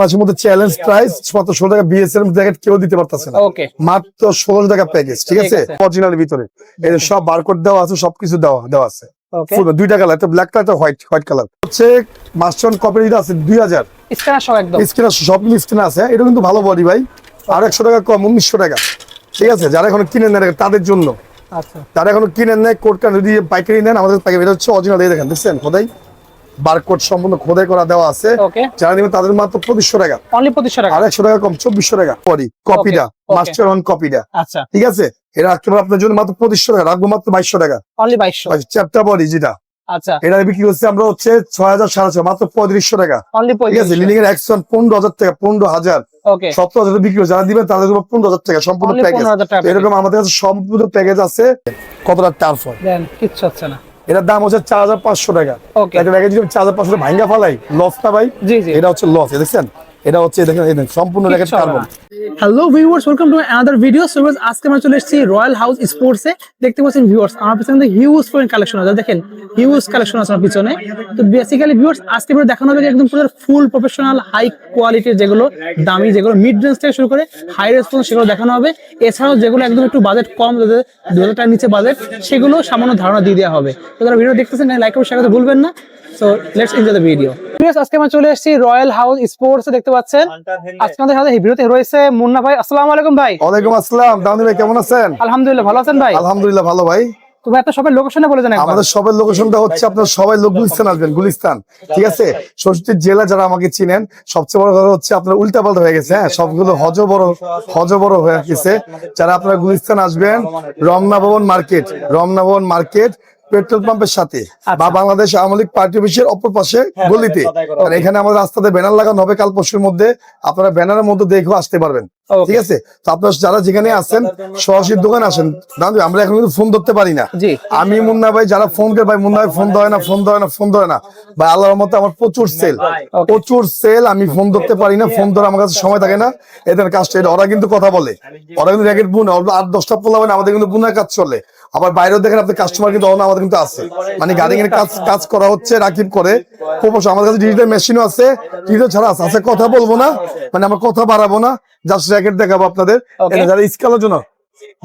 মাসের মধ্যে challenge price মাত্র টাকা বিএস জ্যাকেট কেউ দিতে পারতেছে না। মাত্র ষোলো টাকা প্যাকেজ ঠিক ঠিক আছে? আছে। অরিজিনাল ভিতরে। এই সব বারকোড দেওয়া আছে সবকিছু দেওয়া দেওয়া আছে। দুইটা কালার একটা black colour white white colour হচ্ছে মাস্টার কপি আছে দুই হাজার। স্ক্যানার সহ একদম। স্ক্রিন সব স্ক্রিন আছে। এটা কিন্তু ভালো বডি ভাই। আর একশো টাকা কম উনিশশো টাকা। ঠিক আছে? যারা এখন কিনে নেন তাদের জন্য। তারা যারা এখনও কিনেন নেয় কোর্ট যদি পাইকারি নেন আমাদের পাইকারি এটা হচ্ছে অরিজিনাল এই দেখেন দেখছেন? খোদাই। বারকোড সম্পূর্ণ খোদাই করা দেওয়া আছে। যারা নেবেন তাদের মাত্র পঁচিশশো টাকা। অনলি পঁচিশশো টাকা? আর টাকা কম চব্বিশশো টাকা পরি কপিটা. মাস্টার ওয়ান কপিটা। আচ্ছা। ঠিক আছে? এটা রাখতে পারব আপনার জন্য মাত্র পঁচিশশো টাকা রাখব মাত্র বাইশশো টাকা। অনলি বাইশশো। বডি যেটা। আচ্ছা। এটা বিক্রি করছে আমরা হচ্ছে ছয় হাজার সাড়ে ছয় মাত্র পঁয়ত্রিশশো টাকা। ঠিক আছে? এর একশন পনেরো হাজার টাকা পনেরো হাজার। হাজার বিক্রি যারা দিবেন তাদের পনেরো হাজার টাকা সম্পূর্ণ প্যাকেজ এরকম আমাদের কাছে সম্পূর্ণ প্যাকেজ আছে। কতটা টার্ফ হয়? কিচ্ছু হচ্ছে না। এটার দাম হচ্ছে চার হাজার পাঁচশো টাকা। একটা প্যাকেজ চার হাজার পাঁচশো টাকা ভাঙ্গা ফালাই লস না ভাই জি জি। এটা হচ্ছে লস দেখছেন? এটা হচ্ছে দেখেন এই সম্পূর্ণ racket carbon. Hello viewers welcome to another video so আজকে আমরা চলে এসেছি রয়্যাল হাউস স্পোর্টস এ দেখতে পাচ্ছেন ভিউয়ার্স আমার পিছনে হিউজ কালেকশন আছে। দেখেন হিউজ কালেকশন আছে আমার পিছনে। তো বেসিক্যালি ভিউয়ার্স আজকে দেখানো হবে যে একদম পুরো ফুল প্রফেশনাল হাই কোয়ালিটির যেগুলো দামি যেগুলো মিড রেঞ্জ থেকে শুরু করে হাই রেঞ্জ পর্যন্ত সেগুলো দেখানো হবে। এছাড়াও যেগুলো একদম একটু বাজেট কম যাদের দু হাজার টাকার নিচে বাজেট সেগুলো সামান্য ধারণা দিয়ে দেওয়া হবে। তো যারা ভিডিও দেখতেছেন লাইক করে শেয়ার করতে ভুলবেন না। So let's enjoy the video আজকে আমরা চলে এসেছি রয়্যাল হাউস স্পোর্টস দেখতে পাচ্ছেন। আজকে আমাদের সাথে ভিডিওতে রয়েছে মুন্না ভাই। আসসালামু আলাইকুম ভাই। ওয়ালাইকুম আসসালাম। দাউনি ভাই কেমন আছেন? আলহামদুলিল্লাহ ভালো আছেন ভাই? আলহামদুলিল্লাহ ভালো ভাই। তো ভাই আপনার সবার লোকেশনে বলে দেন আমাদের সবার লোকেশনটা হচ্ছে আপনার সবাই লোক গুলিস্তান আসবেন গুলিস্তান। ঠিক আছে? ষষ্ঠীর জেলা যারা আমাকে চিনেন সবচেয়ে বড় কথা হচ্ছে আপনার উল্টা পাল্টা হয়ে গেছে হ্যাঁ? সবগুলো হজ বড় হজ বড় হয়ে গেছে। যারা আপনারা গুলিস্তান আসবেন রমনা ভবন মার্কেট রমনা ভবন মার্কেট পেট্রোল পাম্পের সাথে বা বাংলাদেশ আওয়ামী লীগ পার্টি অফিসের অপর পাশে গলিতে। আর এখানে আমাদের রাস্তাতে ব্যানার লাগানো হবে কাল পরশুর মধ্যে। আপনারা ব্যানারের মধ্যে দেখেও আসতে পারবেন। ঠিক আছে? তো আপনারা যারা যেখানে আছেন সরাসরি দোকানে আসেন। আমরা এখন কিন্তু ফোন ধরতে পারি না। আমি মুন্না ভাই যারা ফোন করে ভাই মুন্না ভাই ফোন দেয় না ফোন দেয় না ফোন দেয় না। ভাই আল্লাহর মতো আমার প্রচুর সেল প্রচুর সেল আমি ফোন ধরতে পারি না ফোন ধরে আমার কাছে সময় থাকে না। এদের কাজটা এটা ওরা কিন্তু কথা বলে। ওরা কিন্তু র্যাকেট বুনে আট দশটা পোলা আমাদের কিন্তু বুনার কাজ চলে। আবার বাইরেও দেখেন আপনার কাস্টমার কিন্তু আমাদের কিন্তু আছে। মানে গাড়ি এর কাজ কাজ করা হচ্ছে রাকিব করে। প্রপোজ আমাদের কাছে ডিজিটাল মেশিনও আছে। ডিজিটাল ছাড়া আছে আছে কথা বলব না। মানে আমরা কথা বাড়াবো না। জাস্ট র্যাকেট দেখাবো আপনাদের. এটা যারা স্কেলের জন্য।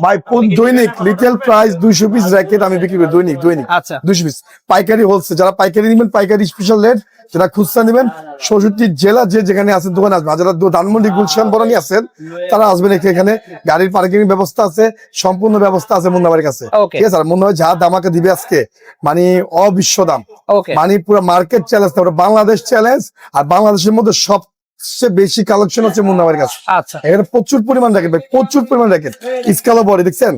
ভাই কোন- দৈনিক? প্রাইস দুইশো পিস র্যাকেট আমি বিক্রি করি দৈনিক দৈনিক। আচ্ছা। দুশো পিস পাইকারি হোলসেল যারা পাইকারি নেবেন পাইকারি স্পেশাল রেট যারা খুচরা নেবেন ষষ্ঠী জেলা যে যেখানে আছেন দোকানে আসবেন। আর যারা ধানমন্ডি গুলশান বরানি আছেন তারা আসবেন এখানে- গাড়ির পার্কিং ব্যবস্থা আছে সম্পূর্ণ ব্যবস্থা আছে মুন্নাবাড়ির কাছে. ঠিক আছে মুন্নাবাড়ি যা দামাকে দিবে আজকে মানে অবিশ্ব দাম। মানে পুরো মার্কেট চ্যালেঞ্জ বাংলাদেশ চ্যালেঞ্জ আর বাংলাদেশের মধ্যে সবচেয়ে বেশি কালেকশন হচ্ছে মুন্নাবাড়ির কাছে। আচ্ছা। এখানে প্রচুর পরিমাণ র্যাকেট ভাই প্রচুর পরিমাণ র্যাকেট স্কালো বডি দেখছেন?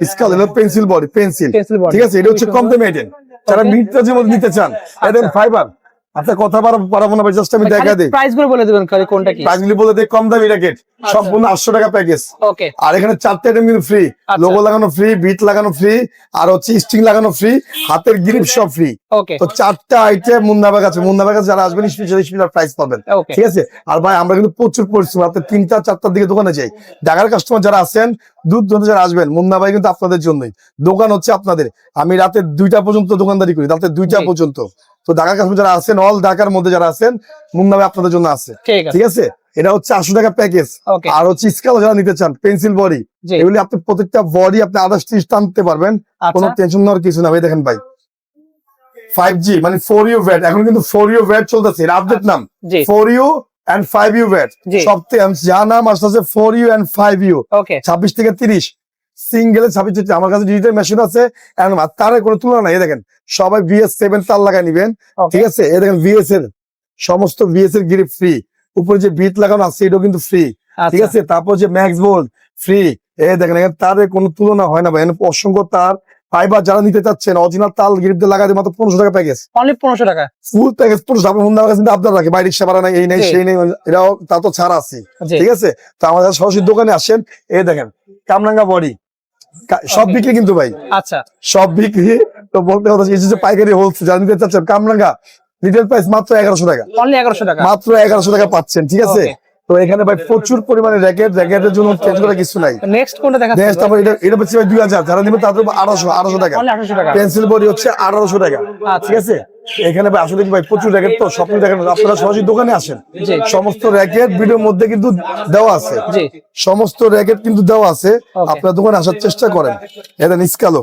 স্কাল হলো পেন্সিল বডি পেন্সিল ঠিক আছে? এটা হচ্ছে কম দামে যারা Okay। মিড মধ্যে নিতে চান এটা ফাইবার আপনার কথা পারা- পারাবো না জাস্ট আমি দেখা দিই। প্রাইসগুলো বলে দিবেন কোনটা কি? প্রাইসগুলি বলে দিই কম দামি র্যাকেট সম্পূর্ণ আটশো টাকা প্যাকেজ ওকে আর এখানে চারটে আইটেম কিন্তু ফ্রি আচ্ছা। লোগো লাগানো ফ্রি বিট লাগানো ফ্রি আর হচ্ছে স্টিং লাগানো ফ্রি হাতের গ্রিপ সব ফ্রি ওকে তো চারটা আইটেম মুন্নাবাগ আছে। যারা আসবেন স্পেশাল স্পেশাল প্রাইস পাবেন। ঠিক আছে? আর ভাই আমরা কিন্তু প্রচুর পরিশ্রম। রাতে তিনটা চারটার দিকে দোকানে যাই। ঢাকার কাস্টমার যারা আছেন দূর দূরান্ত যারা আসবেন মুন্না ভাই কিন্তু আপনাদের জন্যই। দোকান হচ্ছে আপনাদের। আমি রাতে দুইটা পর্যন্ত দোকানদারি করি। রাতে দুইটা পর্যন্ত। তো ঢাকার কাস্টমার যারা আছেন অল ঢাকার মধ্যে যারা আছেন মুন্না ভাই আপনাদের জন্য আছে। ঠিক আছে। এটা হচ্ছে আটশো টাকা প্যাকেজ আর হচ্ছে স্কেল যারা নিতে চান পেন্সিল বডি এগুলি আপনি প্রত্যেকটা বডি আপনি আঠাশ ত্রিশ টানতে পারবেন। কোনো আচ্ছা টেনশন নেওয়ার কিছু না। ভাই দেখেন ভাই। ফাইভ জি মানে ফোর ইউ ভ্যাট এখন কিন্তু ফোর ইউ ভ্যাট চলতেছে। এটা আপডেট নাম। Four U and five U VAT সবথেকে যা নাম আসতেছে four U and five U ছাব্বিশ থেকে তিরিশ। সিঙ্গেলে ছাব্বিশ থেকে আমার কাছে ডিজিটাল মেশিন আছে তার কোনো তুলনা নাই। দেখেন সবাই বিএস সেভেন তার লাগাই নিবেন ঠিক আছে? এই দেখেন বিএস এর সমস্ত বিএস এর গ্রিপ ফ্রি উপরে যে বিট লাগানো আছে এটাও কিন্তু ফ্রি ঠিক আচ্ছা আছে? তারপর যে ম্যাক্স বোল্ড ফ্রি এই দেখেন এখানে তারের কোনো তুলনা হয় না ভাই। অসংখ্য তার ফাইবার যারা নিতে চাচ্ছেন অরিজিনাল তাল গ্রিপ দিয়ে লাগাতে মাত্র পনেরোশো টাকা প্যাকেজ অনলি পনেরোশো টাকা। ফুল প্যাকেজ পনেরোশো আপনার হুন্ডা কাছে আবদার রাখে বাইরে রিক্সা ভাড়া নাই এই নেই সেই নেই এরাও তা তো ছাড় আছে। ঠিক আছে? তো আমাদের সরাসরি দোকানে আসেন। এই দেখেন কামরাঙ্গা বডি। সব বিক্রি কিন্তু ভাই। আচ্ছা। সব বিক্রি তো বলতে কথা এই যে পাইকারি হোলসেল যারা নিতে চাচ্ছেন কামরাঙ্গা রিটেল প্রাইস মাত্র এগারোশো টাকা। অনলি এগারোশো টাকা? মাত্র এগারোশো টাকা পাচ্ছেন ঠিক আছে? তো এখানে ভাই প্রচুর পরিমাণে র্যাকেট র্যাকেটের জন্য চেঞ্জ করা কিছু নাই। নেক্সট কোনটা দেখা নেক্সট তারপর এটা এটা হচ্ছে দুই হাজার যারা নেবে তাদের আড়াইশো আড়াইশো টাকা। অনলি আঠারোশো টাকা। পেন্সিল বডি হচ্ছে আঠারোশো টাকা আচ্ছা। ঠিক আছে? এখানে ভাই আসলে কি ভাই প্রচুর র্যাকেট তো স্বপ্ন দেখেন আপনারা সরাসরি দোকানে আসেন। সমস্ত র্যাকেট ভিডিওর মধ্যে কিন্তু দেওয়া আছে। সমস্ত র্যাকেট কিন্তু দেওয়া আছে। আপনারা আপনার দোকানে আসার চেষ্টা করেন। এটা নিস্কালো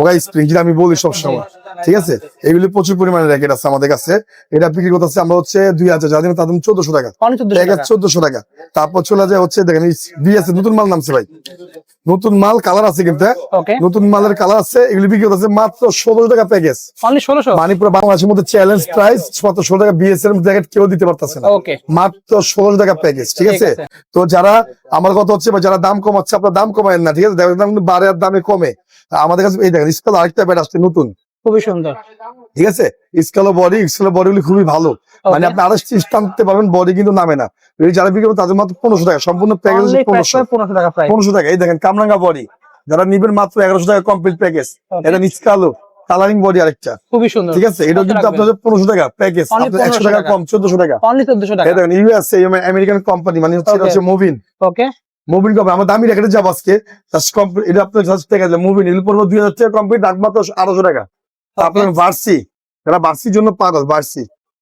ওগা স্প্রিং যেটা আমি বলি সবসময়। ঠিক আছে? এগুলি প্রচুর পরিমাণে র্যাকেট আছে আমাদের কাছে। এটা বিক্রি করতেছে আমরা হচ্ছে দুই হাজার যাদের তাদের চোদ্দশো টাকা। চোদ্দশো টাকা। তারপর চলে যায় হচ্ছে দেখেন বিএসএ নতুন মাল নামছে ভাই। নতুন মাল কালার আছে কিন্তু হ্যাঁ? নতুন মালের কালার আছে এগুলি বিক্রি করতেছে মাত্র ষোলোশো টাকা প্যাকেজ মানে পুরো বাংলাদেশের মধ্যে চ্যালেঞ্জ প্রাইস মাত্র ষোলো টাকা বিএস এর জ্যাকেট কেউ দিতে পারতেছে না। মাত্র ষোলোশো টাকা প্যাকেজ ঠিক আছে? আছে। তো যারা আমার কথা হচ্ছে বা যারা দাম কমাচ্ছে আপনার দাম কমায় না ঠিক আছে? দেখেন দাম বাড়ে দামে কমে। আমাদের কাছে এই দেখেন স্কেল আরেকটা ব্যাট আসছে নতুন। খুবই সুন্দর। ঠিক আছে? স্কেলো বডি স্কেলো বডি গুলি খুবই ভালো। মানে আপনি আরও টানতে পারবেন বডি কিন্তু নামে না। এই যারা বিক্রি তাদের মাত্র পনেরোশো টাকা। সম্পূর্ণ প্যাকেজ পনেরোশো। টাকা পনেরোশো টাকা। এই দেখেন কামরাঙ্গা বডি যারা নিবেন মাত্র এগারোশো টাকা কমপ্লিট প্যাকেজ এটা নিচকালো কালারিং বডি আরেকটা। খুবই সুন্দর। ঠিক আছে? এটা কিন্তু আপনাদের পনেরোশো টাকা প্যাকেজ একশো টাকা। কম চোদ্দশো টাকা। চোদ্দশো টাকা। এই দেখেন ইউএসএ আমেরিকান কোম্পানি মানে হচ্ছে মুভিন ওকে মুভিন কোম্পানি আমার দামি রেখে যাব আজকে। এটা আপনার মুভিন এগুলো পড়ব দুই হাজার টাকা কমপ্লিট রাখ মাত্র আড়াইশো টাকা। আপনার ভার্সি যারা ভার্সির জন্য পাগল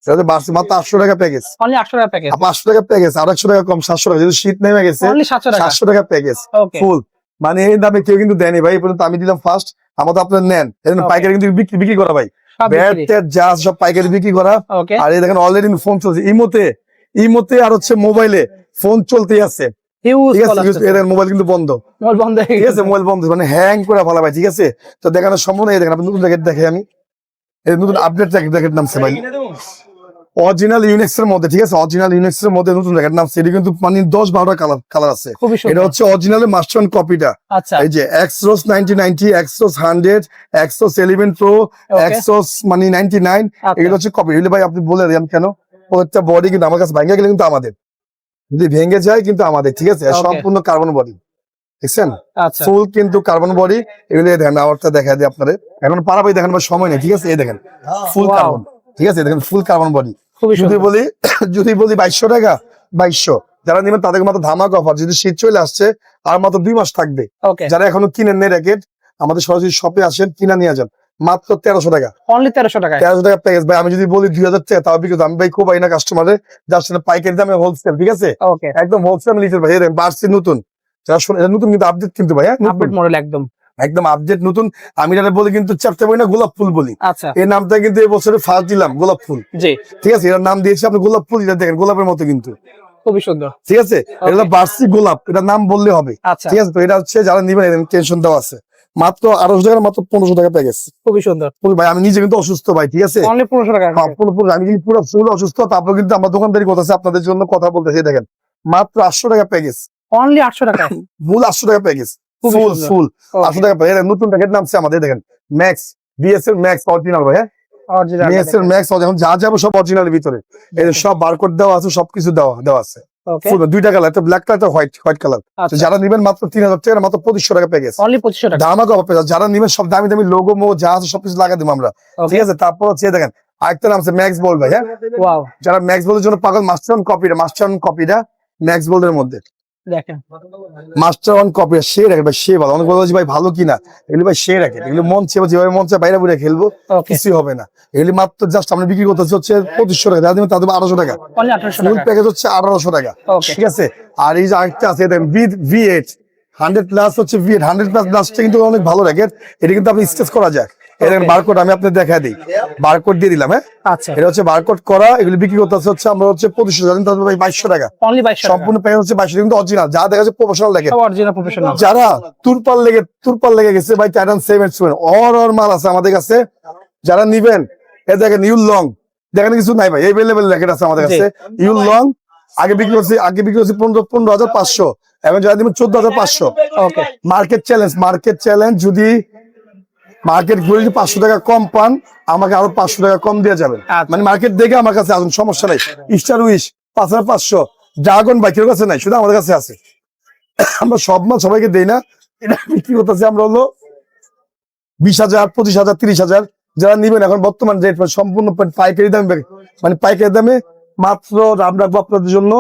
সেটা মাত্র আটশো টাকা প্যাকেজ আটশো টাকা প্যাকেজ পাঁচশো টাকা প্যাকেজ একশো টাকা কম সাতশো টাকা যেহেতু শীত নেমে গেছে অনলি সাতশো টাকা। প্যাকেজ ফুল মানে এই দামে কেউ কিন্তু দেয়নি ভাই পর্যন্ত আমি দিলাম ফার্স্ট আমার তো আপনার নেন. পাইকারি কিন্তু বিক্রি বিক্রি করা ভাই। ব্যাট। যা সব পাইকারি বিক্রি করা। আর এই দেখেন অলরেডি ফোন চলছে। ইমোতে ইমোতে আর হচ্ছে মোবাইলে ফোন চলতেই আছে। ঠিক আছে আসছে এদের মোবাইল কিন্তু বন্ধ। মোবাইল বন্ধ ঠিক আছে মোবাইল বন্ধ মানে হ্যাং করে ভালো ভাই ঠিক আছে? তো দেখানোর সম্ভব দেখেন আপনি নতুন জ্যাকেট দেখে আমি। নতুন আপডেট জ্যাকেট জ্যাকেট নামছে ভাই। অরিজিনাল ইউনিক্স এর মধ্যে ঠিক আছে? অরিজিনাল ইউনিক্স এর মধ্যে নতুন জ্যাকেট নামছে। এটা কিন্তু মানে দশ বারোটা কালার কালার আছে। এটা হচ্ছে অরিজিনাল মাস্টার কপিটা এই যে Xros ninety ninety Xros hundred Xros eleven pro Xros মানে নাইনটি নাইন। এগুলো হচ্ছে কপি এগুলো ভাই আপনি বলে দেন কেন? প্রত্যেকটা বডি কিন্তু আমার কাছে ভেঙে গেলে কিন্তু আমাদের। যদি ভেঙে যায় কিন্তু আমাদের ঠিক আছে? সম্পূর্ণ কার্বন বডি দেখছেন? আচ্ছা। ফুল কিন্তু কার্বন বডি এগুলো দেখেন আওয়ারটা দেখা যায় আপনাদের। এখন দেখেন আমার সময় নেই ঠিক আছে? এই দেখেন ফুল কার্বন ঠিক আছে? দেখেন ফুল কার্বন বডি যদি বলি যদি বলি বাইশশো টাকা বাইশশো। যারা নেবেন তাদের মাত্র ধামাক অফার যদি শীত চলে আসছে আর মাত্র দুই মাস থাকবে। যারা এখনও কিনেন নেই র্যাকেট আমাদের সরাসরি শপে আসেন কিনা নিয়ে যান। মাত্র তেরোশো টাকা। অনলি তেরোশো টাকা তেরোশো টাকা প্যাকেজ ভাই আমি যদি বলি দুই হাজার টাকা তাও বিক্রি আমি ভাই খুব না কাস্টমারের যার সাথে পাইকারি দামে হোলসেল ঠিক আছে? একদম হোলসেল লিটার ভাই বাড়ছি নতুন। যারা শোনে নতুন কিন্তু আপডেট কিন্তু ভাই। আপডেট মডেল একদম। একদম আপডেট নতুন। আমি এটা বলি কিন্তু চাপতে বলি না গোলাপ ফুল বলি। আচ্ছা। এই নামটা কিন্তু এই বছরে ফার্স্ট দিলাম গোলাপ ফুল। ঠিক আছে? এটার নাম দিয়েছি আপনি গোলাপ ফুল এটা দেখেন গোলাপের মতো কিন্তু। খুবই সুন্দর। ঠিক আছে? এটা বার্ষি গোলাপ এটা নাম বললে হবে। আচ্ছা। ঠিক আছে? তো এটা হচ্ছে যারা নিবেন টেনশন দেওয়া আছে। মাত্র আড়াইশো টাকা মাত্র পনেরোশো টাকা প্যাকেজ খুবই সুন্দর। ভাই আমি নিজে কিন্তু অসুস্থ ভাই ঠিক আছে? পনেরোশো টাকা হ্যাঁ, আমি কিন্তু পুরো ফুল অসুস্থ তারপর কিন্তু আমার দোকানদারি করতেছে আপনাদের জন্য কথা বলতেছে দেখেন। মাত্র আটশো টাকা প্যাকেজ অনলি আটশো টাকা। মূল আটশো টাকা প্যাকেজ ফুল ফুল আটশো টাকা প্যাকেজ নতুন প্যাকেজ নামছে আমাদের দেখেন। ম্যাক্স বিএস এর ম্যাক্স অরিজিনাল ভাই হ্যাঁ? ম্যাক্স এখন যা যাব সব অরিজিনাল ভিতরে। সব বারকোড দেওয়া আছে সবকিছু দেওয়া দেওয়া আছে। দুইটা কালার একটা black colour white white colour যারা নিবেন মাত্র তিন হাজার টাকা মাত্র পঁচিশশো টাকা প্যাকেজ অনলি পঁচিশশো টাকা। দামা কম যারা নিবেন সব দামি দামি লোগো মো যা আছে সবকিছু লাগা দিব আমরা। ঠিক আছে? তারপর হচ্ছে দেখেন আরেকটা নাম আছে ম্যাক্স বল ভাই হ্যাঁ? যারা ম্যাক্স বলের জন্য পাগল মাস্টার কপিটা মাস্টার কপিটা ম্যাক্স বলের মধ্যে। দেখেন। মাস্টার অন কপি সে রাখে ভাই সে ভালো। অনেক বলছে ভাই ভালো কিনা? এগুলি ভাই সে রাখে। এগুলি মন চেয়ে যেভাবে মন চেয়ে বাইরে বাইরে খেলব কিছুই হবে না। এগুলি মাত্র জাস্ট আমরা বিক্রি করতেছি হচ্ছে পঁচিশশো টাকা। যাদের তাদের আঠারোশো টাকা। আঠারোশো ফুল টাকা। প্যাকেজ হচ্ছে আঠারোশো টাকা। ঠিক আছে? আর এই যে আরেকটা আছে দেখেন V V eight hundred plus হচ্ছে ভি এইট হান্ড্রেড প্লাস গ্লাসটা কিন্তু অনেক ভালো র্যাকেট এটা কিন্তু আপনি স্টেচ করা যায় এটা বারকোড আমি আপনার দেখা দিই। বারকোড দিয়ে দিলাম হ্যাঁ? আচ্ছা। এটা হচ্ছে বারকোড করা এগুলি বিক্রি করতে হচ্ছে আমরা হচ্ছে পঁচিশশো জানেন তাদের ভাই বাইশশো টাকা। অনলি বাইশশো টাকা। সম্পূর্ণ প্যাকেজ হচ্ছে বাইশশো কিন্তু অরিজিনাল যা দেখা যাচ্ছে প্রফেশনাল র্যাকেট যারা তুরপাল লেগে তুরপাল লেগে গেছে ভাই Titan seven seven or or মাল আছে আমাদের কাছে। যারা নিবেন এ দেখেন ইউল লং দেখেন কিছু নাই ভাই এভেলেবেল র্যাকেট আছে আমাদের কাছে। ইউল লং আগে বিক্রি করছি আগে বিক্রি করছি পনেরো পনেরো হাজার পাঁচশো। এখন যারা দিবেন চোদ্দ হাজার পাঁচশো। মার্কেট চ্যালেঞ্জ মার্কেট চ্যালেঞ্জ যদি মার্কেটগুলো যদি পাঁচশো টাকা কম পান আমাকে আরও পাঁচশো টাকা কম দিয়ে যাবেন। আচ্ছা। মানে মার্কেট দেখে আমার কাছে আসুন সমস্যা নাই। স্টার উইশ পাঁচ হাজার পাঁচশো ড্রাগন বাইকের কাছে নাই শুধু আমাদের কাছে আছে। আমরা সব মাল সবাইকে দেই না এটা বিক্রি করতেছি আমরা হলো বিশ হাজার পঁচিশ হাজার তিরিশ হাজার। যারা নিবেন এখন বর্তমান রেট সম্পূর্ণ পাইকারি দামে মানে পাইকারি দামে মাত্র রাখব আপনাদের জন্য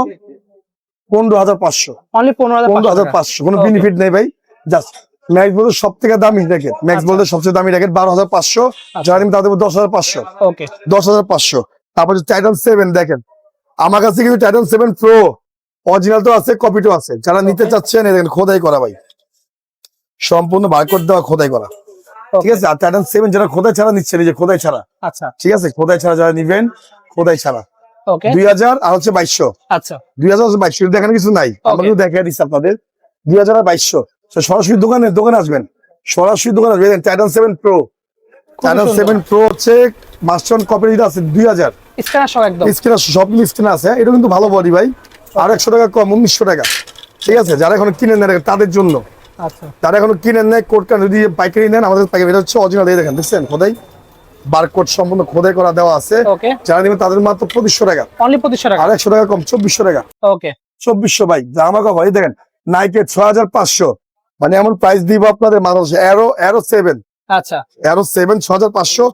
পনেরো হাজার পাঁচশো। পনেরো হাজার পাঁচশো কোনো বেনিফিট নেই ভাই জাস্ট ম্যাক্স বোল্ডের সব থেকে দামি র্যাকেট ম্যাক্স আচ্ছা। বোল্ডের সবচেয়ে দামি র্যাকেট বারো হাজার পাঁচশো। যারা নিবেন তাদের দশ হাজার পাঁচশো। দশ হাজার পাঁচশো। তারপর টাইটান সেভেন দেখেন। আমার কাছে কিন্তু টাইটান সেভেন প্রো অরিজিনাল তো আছে কপিটাও আছে। যারা নিতে. চাচ্ছেন দেখেন খোদাই করা ভাই। সম্পূর্ণ বারকোড দেওয়া খোদাই করা। ঠিক আছে? আর টাইটান সেভেন যারা খোদাই ছাড়া নিচ্ছেন যে খোদাই ছাড়া। আচ্ছা। ঠিক আছে? খোদাই ছাড়া যারা নিবেন খোদাই ছাড়া। দুই হাজার আর হচ্ছে বাইশশো। আচ্ছা। দুই হাজার বাইশশো। দেখানো কিছু নাই। আমরা. কিন্তু দেখা দিচ্ছি আপনাদের। দুই হাজার আর বাইশশো। সরাসরি দোকানে দোকানে আসবেন। সরাসরি দোকানে আসবেন। Titan seven pro Titan seven pro হচ্ছে মাস্টার কপি আছে দুই হাজার। স্ক্যানার সহ একদম। স্ক্রিন সব স্ক্রিন আছে। এটা কিন্তু ভালো বডি ভাই। আর একশো টাকা কম উনিশশো টাকা। ঠিক আছে? যারা এখন কিনে নেয় তাদের জন্য। যারা এখন কিনে নেয় কোড যদি পাইকারি নেন আমাদের পাইকারি এটা হচ্ছে অরিজিনাল এই দেখেন দেখছেন? খোদাই। বারকোড সম্পূর্ণ খোদাই করা দেওয়া আছে। যারা নেবেন তাদের মাত্র পঁচিশশো টাকা। অনলি পঁচিশশো টাকা? আর একশো টাকা কম চব্বিশশো টাকা। ওকে চব্বিশশো ভাই জামা কাপড় এই দেখেন নাইকে ছয় হাজার পাঁচশো। মানে এমন প্রাইস দিব আপনাদের মানুষ অ্যারো অ্যারো সেভেন আচ্ছা। অ্যারো সেভেন ছ হাজার পাঁচশো।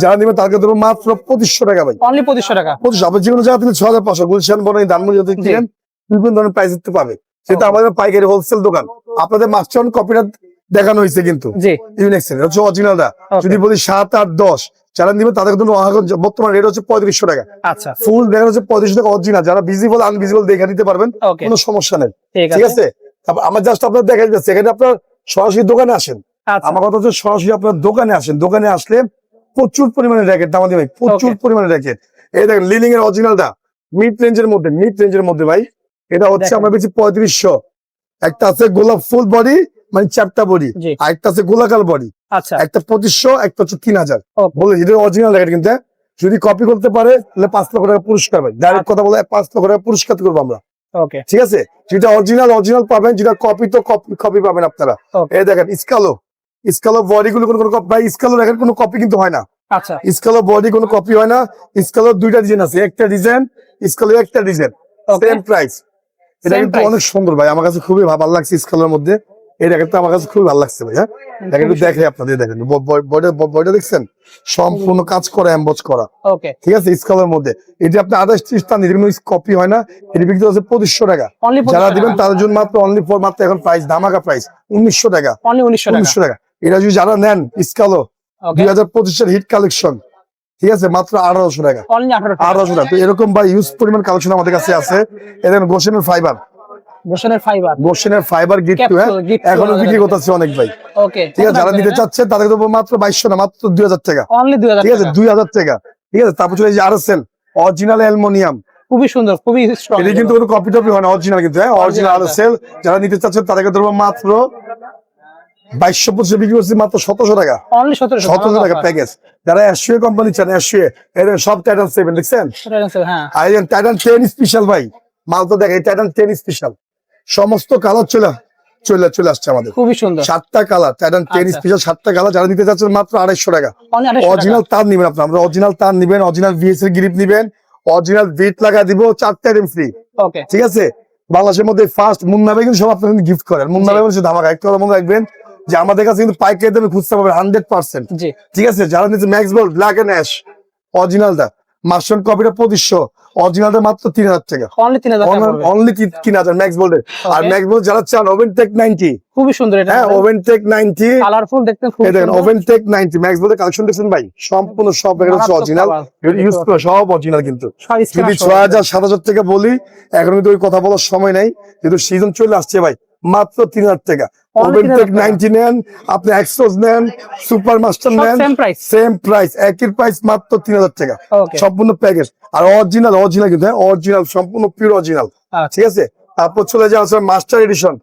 যারা নেবেন তাদেরকে দেবো মাত্র পঁচিশশো টাকা ভাই। অনলি পঁচিশশো টাকা। পঁচিশ আপনি যে কোনো জায়গা থেকে ছ হাজার পাঁচশো গুলশান বনাই ধানমন্ডি যদি কিনেন বিভিন্ন ধরনের প্রাইস দিতে পাবে সেটা আমাদের পাইকারি হোলসেল দোকান। আপনাদের মাস্টার কপিটা দেখানো হয়েছে কিন্তু। অরিজিনালটা যদি বলি সাত আট দশ যারা নিবে তাদের বর্তমান রেট হচ্ছে পঁয়ত্রিশশো টাকা। আচ্ছা। ফুল দেখা যাচ্ছে পঁয়ত্রিশশো টাকা অরিজিনাল যারা ভিজিবল আনভিজিবল দেখে নিতে পারবেন কোনো সমস্যা নেই। ঠিক আছে? আমার জাস্ট আপনার দেখা যাচ্ছে এখানে আপনার সরাসরি দোকানে আসেন। আচ্ছা। আমার কথা হচ্ছে সরাসরি আপনার দোকানে আসেন। দোকানে আসলে প্রচুর পরিমাণে র্যাকেট দামাদি ভাই প্রচুর পরিমাণে র্যাকেট এই দেখেন লিলিং এর অরিজিনালটা মিড রেঞ্জের মধ্যে মিড রেঞ্জের মধ্যে ভাই। এটা হচ্ছে। আমরা বেশি পঁয়ত্রিশশো। একটা আছে গোলাপ ফুল বডি মানে চারটা বডি আর একটা আছে গোলাকার বডি আচ্ছা। একটা পঁচিশশো একটা হচ্ছে তিন হাজার. বলে এটা অরিজিনাল র্যাকেট কিন্তু হ্যাঁ? যদি কপি করতে পারে তাহলে পাঁচ লক্ষ টাকা পুরস্কার ভাই। ডাইরেক্ট আচ্ছা। কথা বলে পাঁচ লক্ষ টাকা পুরস্কার করব আমরা। ওকে ঠিক আছে? যেটা অরিজিনাল অরিজিনাল পাবেন যেটা কপি তো কপি পাবেন আপনারা। এই দেখেন স্কালো স্কালো বডি গুলো কোনো কপি ভাই স্কালো দেখেন কোনো কপি কিন্তু হয় না। আচ্ছা। স্কালো বডি কোনো কপি হয় না। স্কালো দুইটা ডিজাইন আছে একটা ডিজাইন স্কালো একটা ডিজাইন সেম প্রাইস এটা কিন্তু অনেক সুন্দর ভাই। আমার কাছে খুবই ভালো লাগছে স্কালোর মধ্যে। এই র্যাকেটটা আমার কাছে খুবই ভালো লাগছে হ্যাঁ দেখে আপনাদের দেখেন। দেখছেন? সম্পূর্ণ কাজ করা এম্বজ করা। ঠিক আছে স্কালের মধ্যে। এই আপনি আঠাশ ত্রিশ টান কোনো কপি হয় না। এটি বিক্রি হচ্ছে পঁচিশশো টাকা। যারা দিবেন তাদের জন্য মাত্র অনলি ফর মাত্র এখন প্রাইস ধামাকা প্রাইস উনিশশো টাকা। উনিশশো টাকা। এটা যদি যারা নেন স্কালো দুই হাজার পঁচিশের হিট কালেকশন ঠিক আছে মাত্র আঠারোশো টাকা। টাকা। আঠারোশো টাকা। তো এরকম বা ইউজ পরিমাণ কালেকশন আমাদের কাছে আছে। এদের গোসেনের ফাইবার বসনের ফাইবার গোসেনের ফাইবার গিফট হ্যাঁ? এখনও বিক্রি করতেছে অনেক ভাই। ওকে ঠিক আছে যারা নিতে চাচ্ছে তাদের দেবো মাত্র বাইশশো না মাত্র দুই হাজার টাকা। অনলি দুই হাজার ঠিক আছে টাকা। দুই হাজার টাকা। ঠিক আছে তারপর চলে এই যে আরএসএল অরিজিনাল অ্যালমোনিয়াম খুবই সুন্দর খুবই স্ট্রং এটা কিন্তু কোনো কপি টপি হয় না অরিজিনাল কিন্তু হ্যাঁ? অরিজিনাল যারা নিতে তাদেরকে ধরবো মাত্র বাইশশো পঁচিশে বিক্রি করছি মাত্র সতেরোশো টাকা। সতেরোশো টাকা প্যাকেজ যারা কোম্পানি চান সব টাইটান সেভেন দেখছেন? হ্যাঁ। আর এই টাইটান টেন স্পেশাল ভাই মাল তো দেখে টাইটান টেন স্পেশাল সমস্ত কালার চলে চলে চলে আসছে আমাদের। খুবই সুন্দর। সাতটা কালার টাইটান টেন। স্পেশাল সাতটা কালার যারা নিতে চাচ্ছেন মাত্র আড়াইশো টাকা। অরিজিনাল তার নিবেন আপনার আমরা অরিজিনাল তার নিবেন অরিজিনাল ভিএস এর গ্রিপ নিবেন অরিজিনাল বিট লাগা দিব চারটা এম ফ্রি ওকে ঠিক আছে? বাংলাদেশের মধ্যে ফার্স্ট মুন্না বেগম সব আপনার গিফট করেন মুন্না জি। বেগম সে ধামাকা একটা কথা মনে রাখবেন যে আমাদের কাছে কিন্তু পাইকারি দামে খুঁজতে পারবেন হান্ড্রেড পার্সেন্ট জি। ঠিক আছে? যারা নিচ্ছে Max ball black and ash অরিজিনালটা মার্শন কপিটা পঁচিশশো। অরিজিনালটা মাত্র তিন হাজার টাকা। অনলি তিন হাজার অনলি তিন হাজার ম্যাক্স বোল্ড আর. ম্যাক্স বোল্ড যারা চান ওভেন টেক নাইনটি খুবই সুন্দর এটা হ্যাঁ ওভেন টেক নাইনটি কালারফুল দেখতে খুব দেখেন ওভেন টেক নাইনটি ম্যাক্স বোল্ডের কালেকশন দেখছেন ভাই? সম্পূর্ণ সব এগুলো হচ্ছে অরিজিনাল ইউজ করে সব অরিজিনাল কিন্তু। যদি ছয় হাজার সাত হাজার টাকা বলি এখন কিন্তু ওই কথা বলার সময় নাই। কিন্তু সিজন চলে আসছে ভাই মাত্র তিন হাজার টাকা। Only ওভেন 3,000 টেক টাকা। নাইনটি নেন আপনি এক্সোস নেন সুপার মাস্টার নেন সেম প্রাইস একই প্রাইস মাত্র তিন হাজার টাকা। সম্পূর্ণ প্যাকেজ আর অরিজিনাল অরিজিনাল কিন্তু অরিজিনাল সম্পূর্ণ পিওর অরিজিনাল আচ্ছা। ঠিক আছে? তারপর চলে যাওয়া master edition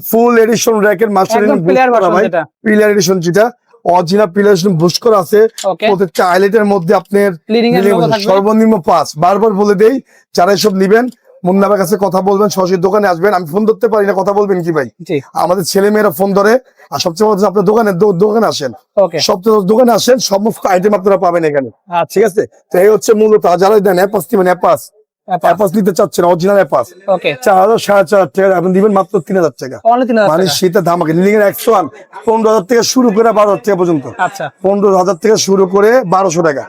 full edition master pillar edition যেটা। অরিজিনাল পিলার এডিশন বুস্ট করা আছে। প্রত্যেকটা আইলেটের মধ্যে আপনার সর্বনিম্ন পাঁচ। বারবার বলে দেই যারা এসব নিবেন মুন্নাবার কাছে কথা বলবেন সরাসরি দোকানে আসবেন। আমি ফোন ধরতে পারি না কথা বলবেন কি ভাই? আমাদের ছেলে মেয়েরা ফোন ধরে আর সবচেয়ে বড় আপনার দোকানে দোকানে আসেন। সবচেয়ে দোকানে আসেন সমস্ত আইটেম আপনারা পাবেন এখানে। আচ্ছা। ঠিক আছে? তো এই হচ্ছে মূলত যারা দেন অ্যাপাস দিবেন অ্যাপাস? অ্যাপাস নিতে চাচ্ছেন অরিজিনাল অ্যাপাস চার হাজার সাড়ে চার টাকা আপনি দিবেন মাত্র তিন হাজার টাকা। মানে লিলিং এর একশো ওয়ান পনেরো হাজার থেকে শুরু করে বারো হাজার টাকা পর্যন্ত। আচ্ছা। পনেরো হাজার থেকে শুরু করে বারোশো টাকা।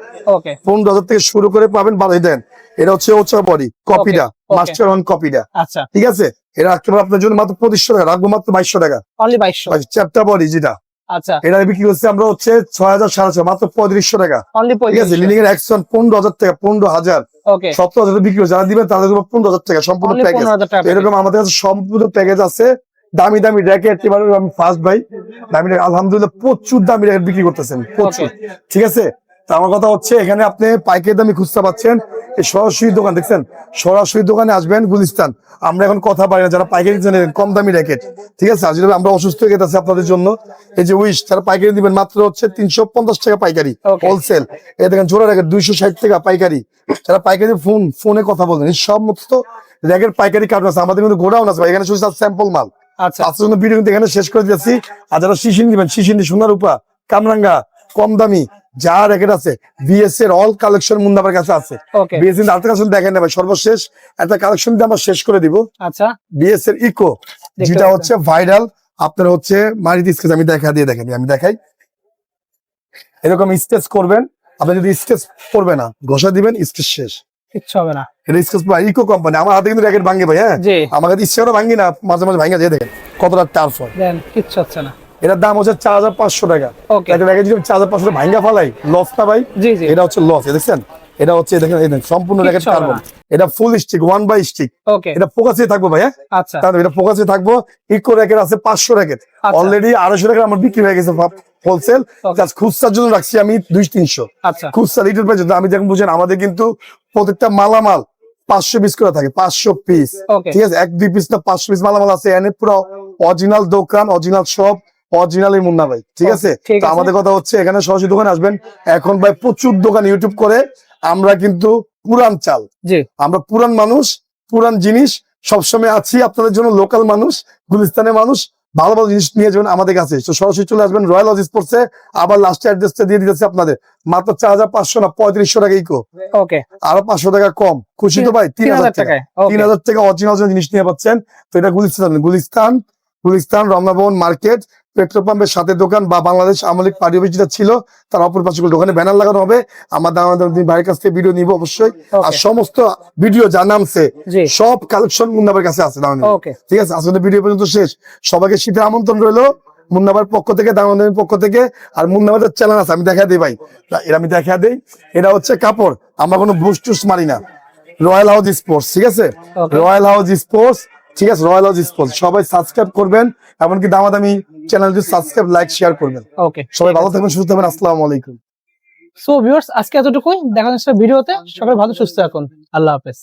পনেরো হাজার থেকে শুরু করে পাবেন দেন এটা হচ্ছে ওচা বডি কপিটা. মাস্টার কপিটা আচ্ছা। ঠিক আছে? এটা রাখতে আপনার জন্য মাত্র পঁচিশশো টাকা রাখব মাত্র বাইশশো টাকা। বডি যেটা। আচ্ছা। এটা বিক্রি করছে আমরা হচ্ছে ছয় হাজার সাড়ে ছয় মাত্র পঁয়ত্রিশশো টাকা। ঠিক আছে? লিলিং এর একশো পনেরো হাজার টাকা পনেরো হাজার। সত্তর হাজার বিক্রি করছে যারা দিবেন তাদের পনেরো হাজার টাকা সম্পূর্ণ প্যাকেজ এরকম আমাদের কাছে সম্পূর্ণ প্যাকেজ আছে। দামি দামি র্যাকেট এবার আমি ফার্স্ট ভাই দামি আলহামদুলিল্লাহ প্রচুর দামি র্যাকেট বিক্রি করতেছেন প্রচুর। ঠিক আছে? তা আমার কথা হচ্ছে এখানে আপনি পাইকারি দামি খুচরা পাচ্ছেন। এই সরাসরি দোকান দেখছেন? সরাসরি দোকানে আসবেন গুলিস্তান। আমরা এখন কথা পারি না যারা পাইকারি জানেন কম দামি র্যাকেট। ঠিক আছে? যেটা আমরা অসুস্থ হয়ে গেছে আপনাদের জন্য এই যে উইশ তারা পাইকারি দিবেন মাত্র হচ্ছে তিনশো পঞ্চাশ টাকা পাইকারি হোলসেল এই দেখেন জোড়া র্যাকেট দুইশো ষাট টাকা পাইকারি। যারা পাইকারি ফোন ফোনে কথা বলেন এই সমস্ত র্যাকেট পাইকারি কার্ড আছে। আমাদের কিন্তু গোডাউন আছে এখানে শুধু স্যাম্পল মাল। আচ্ছা। আজকের ভিডিও কিন্তু এখানে শেষ করে দিয়েছি। আর যারা শিশিন দিবেন শিশিন সোনার উপা কামরাঙ্গা কম দামি যা র্যাকেট আছে বিএস এর অল কালেকশন মুন্দাবার কাছে আছে। বিএস এর আরেকটা কালেকশন দেখেন না ভাই সর্বশেষ একটা কালেকশন দিয়ে আমরা শেষ করে দিব। আচ্ছা। বিএস এর ইকো যেটা হচ্ছে ভাইরাল আপনার হচ্ছে মারিতে স্কেচ আমি দেখা দিয়ে দেখেন আমি দেখাই। এরকম স্কেচ করবেন আপনি যদি স্কেচ করবে না ঘষা দিবেন স্কেচ শেষ। কিচ্ছু হবে না। এটা স্কেচ ইকো কোম্পানি আমার হাতে কিন্তু র্যাকেট ভাঙে ভাই হ্যাঁ? আমার কাছে ইচ্ছে করে ভাঙি না মাঝে মাঝে ভাঙা যায় দেখেন কতটা টার্ফ হয়। দেন কিচ্ছু হচ্ছে না। এটার দাম হচ্ছে চার হাজার পাঁচশো টাকা। একটা র্যাকেট যদি চার হাজার পাঁচশো টাকা ভাঙ্গা ফালাই লস না ভাই। এটা হচ্ছে লস দেখছেন? এটা হচ্ছে দেখেন সম্পূর্ণ র্যাকেট কার্বন এটা full stick one by stick এটা ফোকাসে থাকব ভাই হ্যাঁ? আচ্ছা। এটা ফোকাসে থাকব। ইকো র্যাকেট আছে পাঁচশো র্যাকেট আচ্ছা। অলরেডি আড়াইশো টাকা আমার বিক্রি হয়ে গেছে হোলসেল. খুচরার জন্য রাখছি আমি দুই তিনশো। আচ্ছা। খুচরা লিটার প্রাইস আমি দেখুন বুঝেন আমাদের কিন্তু প্রত্যেকটা মালামাল পাঁচশো পিস করে থাকে পাঁচশো পিস ঠিক আছে? এক দুই পিস না পাঁচশো পিস মালামাল আছে এনে পুরো অরিজিনাল দোকান অরিজিনাল শপ অরিজিনাল মুন্না ভাই ঠিক আছে? তো আমাদের কথা হচ্ছে এখানে সরাসরি দোকানে আসবেন। এখন ভাই প্রচুর দোকান ইউটিউব করে আমরা কিন্তু পুরান চাল। আমরা পুরান মানুষ পুরান জিনিস সবসময় আছি আপনাদের জন্য লোকাল মানুষ গুলিস্তানের মানুষ ভালো ভালো জিনিস নিয়ে যাবেন আমাদের কাছে। তো সরাসরি চলে আসবেন রয়্যাল অফিস স্পোর্টসে আবার লাস্টে অ্যাড্রেসটা দিয়ে দিতেছে আপনাদের। মাত্র চার হাজার পাঁচশো না পঁয়ত্রিশশো টাকা ইকো ওকে আরও পাঁচশো টাকা কম। খুশি তো ভাই? তিন হাজার টাকা। তিন হাজার টাকা অরিজিনাল জিনিস নিয়ে পাচ্ছেন। তো এটা গুলিস্তান গুলিস্তান গুলিস্তান রমনাভবন মার্কেট পেট্রোল পাম্পের সাথে দোকান বা বাংলাদেশ আমলিক পার্টি অফিস যেটা ছিল তার অপর পাশে দোকানে ব্যানার লাগানো হবে। আমার আমাদের ভাইয়ের কাছ থেকে ভিডিও নিব অবশ্যই। আর সমস্ত ভিডিও যা নামছে সব কালেকশন মুন্নাবার কাছে আছে দাম ঠিক আছে আসলে ভিডিও পর্যন্ত শেষ। সবাইকে শীতের আমন্ত্রণ রইল মুন্নাবার পক্ষ থেকে দামাদামির পক্ষ থেকে আর মুন্নাবাদের চ্যানেল আছে আমি দেখা দিই ভাই। এরা আমি দেখা দিই। এটা হচ্ছে কাপড় আমরা কোনো বুস্ট টুস মারি না। রয়্যাল হাউস স্পোর্টস ঠিক আছে? রয়্যাল হাউস স্পোর্টস ঠিক আছে রয়্যাল হাউস স্পোর্টস সবাই সাবস্ক্রাইব করবেন এমনকি দামাদামি চ্যানেল সাবস্ক্রাইব লাইক শেয়ার করবেন। ওকে সবাই ভালো থাকবেন সুস্থ থাকবেন আসসালামু আলাইকুম। সো ভিউয়ার্স আজকে এতটুকুই। দেখা যাচ্ছে ভিডিওতে। সবাই ভালো সুস্থ থাকুন। আল্লাহ হাফেজ।